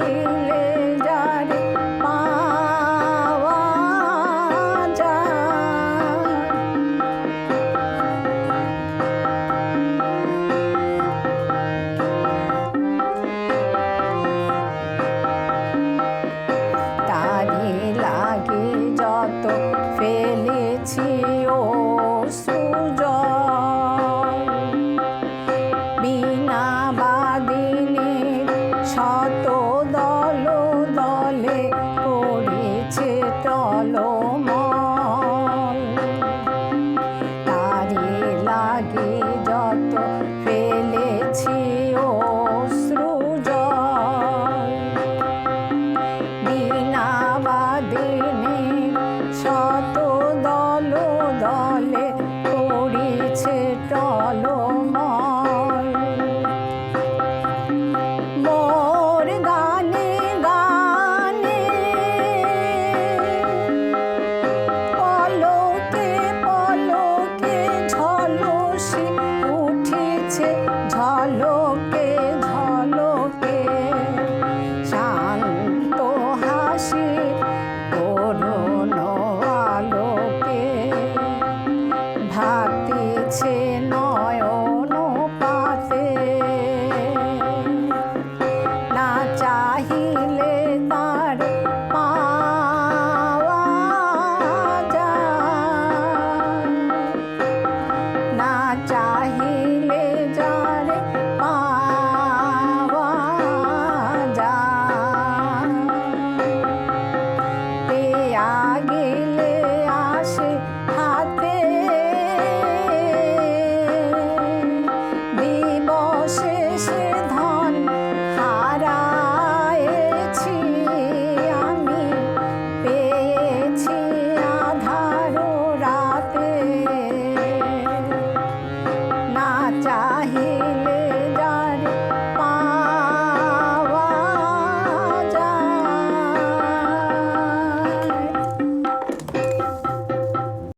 Yeah. বুকে যত ফেলেছি অশ্রু জল। দিনা বা দিন